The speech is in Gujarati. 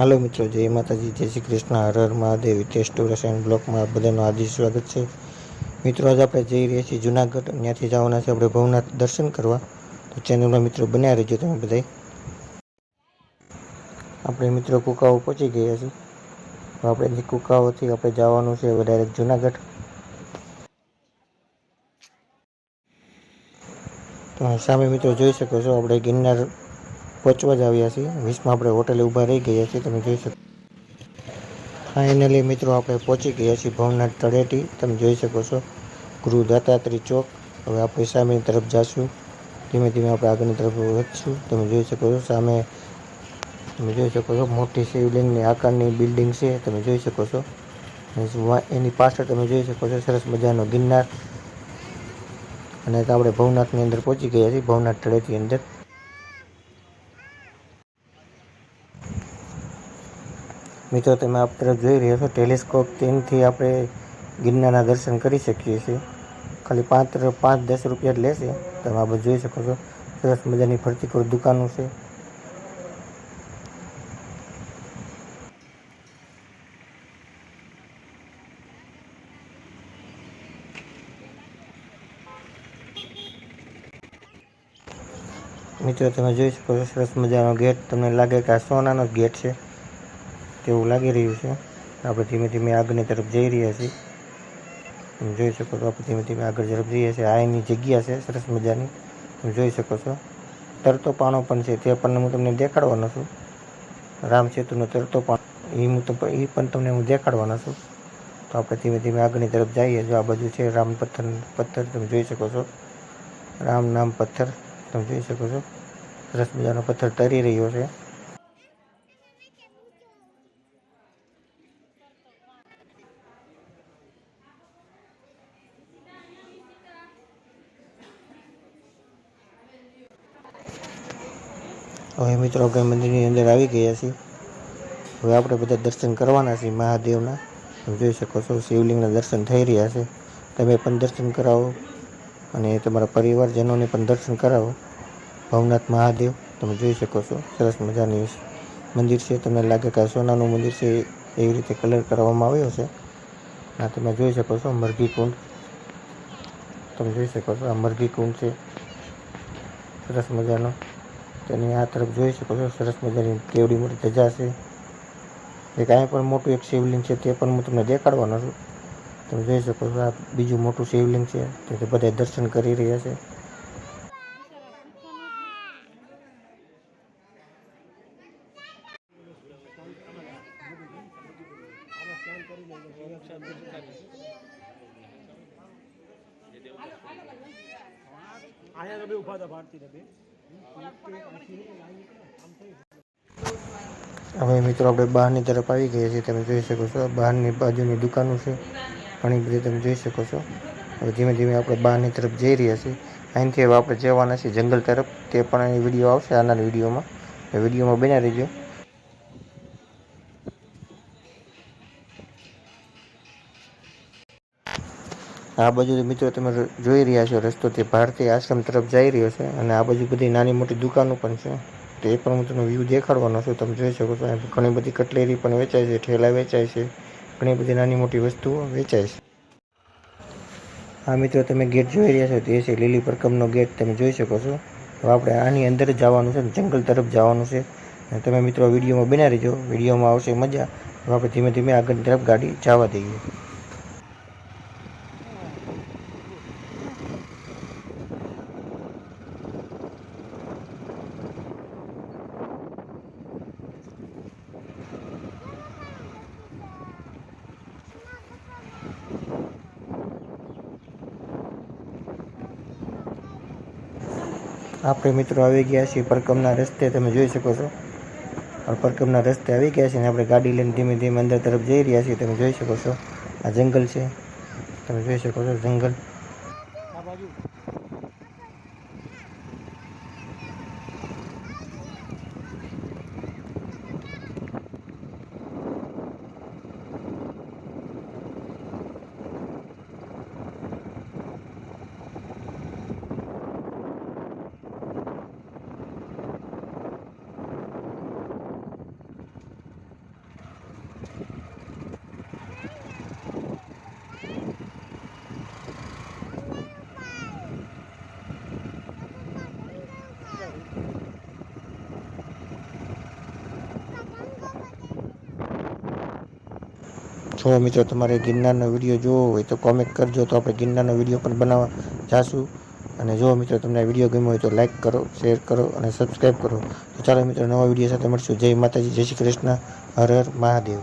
હાલો મિત્રો, જય માતાજી, જય શ્રી કૃષ્ણ. હર મહાદેવ, હિતેશ એન્ડ બ્લોકમાં બધાનું હાર્દિક સ્વાગત છે. મિત્રો, આજે આપણે જઈ રહ્યા છીએ જુનાગઢ. ત્યાંથી જવાના છે આપણે ભવનાથ દર્શન કરવા. તો ચેનલમાં મિત્રો બન્યા રહેજો તમે બધા આપણે મિત્રો કુકાઓ પહોંચી ગયા છીએ. આપણે જે કુકાઓથી આપણે જવાનું છે હવે જુનાગઢ. તો સામે મિત્રો જોઈ શકો છો, આપણે ગિરનાર પહોંચવા જ આવ્યા છીએ. વીસમાં આપણે હોટેલે ઊભા રહી ગયા છીએ. તમે જોઈ શકો ફાઇનલી મિત્રો, આપણે પહોંચી ગયા છીએ ભવનાથ તળેટી. તમે જોઈ શકો છો, ગુરુ દત્તાત્રી ચોક. હવે આપણે સામેની તરફ જઈશું ધીમે ધીમે આપણે આગળની તરફ વધશું. તમે જોઈ શકો છો, સામે તમે જોઈ શકો છો, મોટી શિવલિંગની આકારની બિલ્ડિંગ છે. તમે જોઈ શકો છો. એની પાછળ તમે જોઈ શકો છો, સરસ મજાનો ગિરનાર. અને આપણે ભવનાથની અંદર પહોંચી ગયા છીએ, ભવનાથ તળેટી અંદર. મિત્રો, તમે આપ તરફ જોઈ રહ્યા છો, ટેલિસ્કોપ તેનથી આપણે ગિરનારના દર્શન કરી શકીએ છીએ. ખાલી પાંચ પાંચ દસ રૂપિયા જ લેશે. તમે આ બધું જોઈ શકો છો, સરસ મજાની ફરતી કોઈ દુકાનો છે. મિત્રો, તમે જોઈ શકો છો, સરસ મજાનો ગેટ. તમને લાગે કે આ સોનાનો જ ગેટ છે. તેવું લાગી રહ્યું છે. આપણે ધીમે ધીમે આગળની તરફ જઈ રહ્યા છીએ. તમે જોઈ શકો છો, આપણે ધીમે ધીમે આગળ તરફ જઈએ છીએ. આ એની જગ્યા છે, સરસ મજાની. તમે જોઈ શકો છો. તરતો પાણો પણ છે, તે પણ હું તમને દેખાડવાનો છું. રામસેતુનો તરતો પાણો. એ હું એ પણ તમને હું દેખાડવાનો છું. તો આપણે ધીમે ધીમે આગળની તરફ જઈએ જો આ બાજુ છે રામ પથ્થર પથ્થર. તમે જોઈ શકો છો. રામ નામ પથ્થર. તમે જોઈ શકો છો. સરસ મજાનો પથ્થર તરી રહ્યો છે. હવે મિત્રો આપણે મંદિરની અંદર આવી ગયા છીએ. હવે આપણે બધા દર્શન કરવાના છીએ મહાદેવના. તમે જોઈ શકો છો શિવલિંગના દર્શન થઈ રહ્યા છે. તમે પણ દર્શન કરાવો અને તમારા પરિવારજનોને પણ દર્શન કરાવો. ભવનાથ મહાદેવ, તમે જોઈ શકો છો, સરસ મજાની મંદિર છે. તમને લાગે કે સોનાનું મંદિર છે, એવી રીતે કલર કરવામાં આવ્યો છે. આ તમે જોઈ શકો છો મરઘી કુંડ. તમે જોઈ શકો છો આ મરઘી કુંડ છે. સરસ મજાનો. તેની આ તરફ જોઈ શકો છો, સરસ મજાની કેવડી મોટી ધજા છે. એ કાંઈ પણ મોટું એક શિવલિંગ છે તે પણ હું તમને દેખાડવાનો છું. તમે જોઈ શકો છો આ બીજું મોટું શિવલિંગ છે તે બધા દર્શન કરી રહ્યા છે. અહીંયા તો ઊભા હતા ભારતી બે. હવે મિત્રો આપણે બહારની તરફ આવી ગયા છીએ. તમે જોઈ શકો છો, બહારની બાજુની દુકાનો છે. ઘણી બધી તમે જોઈ શકો છો. હવે ધીમે ધીમે આપણે બહારની તરફ જઈ રહ્યા છીએ. અહીંથી હવે આપણે જવાના છીએ જંગલ તરફ. તે પણ વીડિયો આવશે આના વિડીયોમાં. વિડીયોમાં બન્યા રહીજો. આ બાજુ મિત્રો તમે જોઈ રહ્યા છો, રસ્તો તે ભારતીય આશ્રમ તરફ જઈ રહ્યો છે અને આ બાજુ બધી નાની મોટી દુકાનો પણ છે. તો એ પણ હું તમને વ્યૂ દેખાડવાનો છું. તમે જોઈ શકો છો ઘણી બધી કટલેરી પણ વેચાય છે, ઠેલા વેચાય છે, ઘણી બધી નાની મોટી વસ્તુઓ વેચાય છે. આ મિત્રો, તમે ગેટ જોઈ રહ્યા છો, તે છે લીલી પરકમનો ગેટ, તમે જોઈ શકો છો. આપણે આની અંદર જવાનું છે જંગલ તરફ જવાનું છે. તમે મિત્રો વિડીયોમાં બનાવી રહીજો, વિડીયોમાં આવશે મજા. આપણે ધીમે ધીમે આગળ તરફ ગાડી જવા દઈએ. આપણે મિત્રો આવી ગયા છીએ પરકમના રસ્તે, તમે જોઈ શકો છો. પરકમના રસ્તે આવી ગયા છીએ અને આપણે ગાડી લઈને ધીમે ધીમે અંદર તરફ જઈ રહ્યા છીએ, તમે જોઈ શકો છો. આ જંગલ છે. તમે જોઈ શકો છો જંગલ. જો મિત્રો, તમારે ગિરનારનો વીડિયો જોવો હોય તો કોમેન્ટ કરજો, તો આપણે ગિરનારનો વીડિયો પણ બનાવવા જાશું. અને જો મિત્રો તમને વીડિયો ગમ્યો હોય તો લાઈક કરો શેર કરો અને સબસ્ક્રાઈબ કરો. તો ચાલો મિત્રો, નવા વીડિયો સાથે મળશું. જય માતાજી, જય શ્રી કૃષ્ણ. હર હર મહાદેવ.